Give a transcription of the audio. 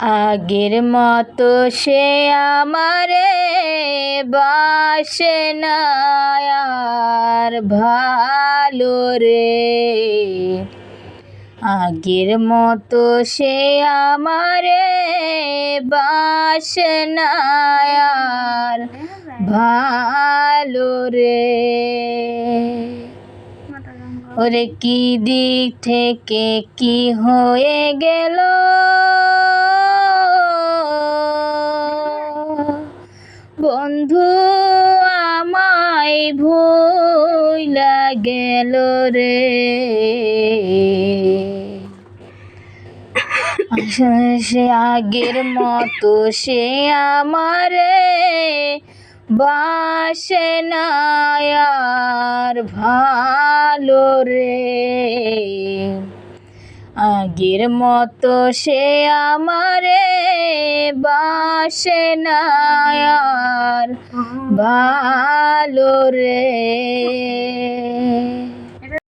আগের মতো সে আমারে বাসে আর ভালো রে। আগের মতো সে আমারে বাসে না, আর ভালো রে। ওরে কি দিক থেকে কি হয়ে গেল? আমায় ভুইলা গেল রে। সে আগের মতো সে আমারে আর ভালো রে। আগের মতো সে আমারে বাসে না আর ভালো রে।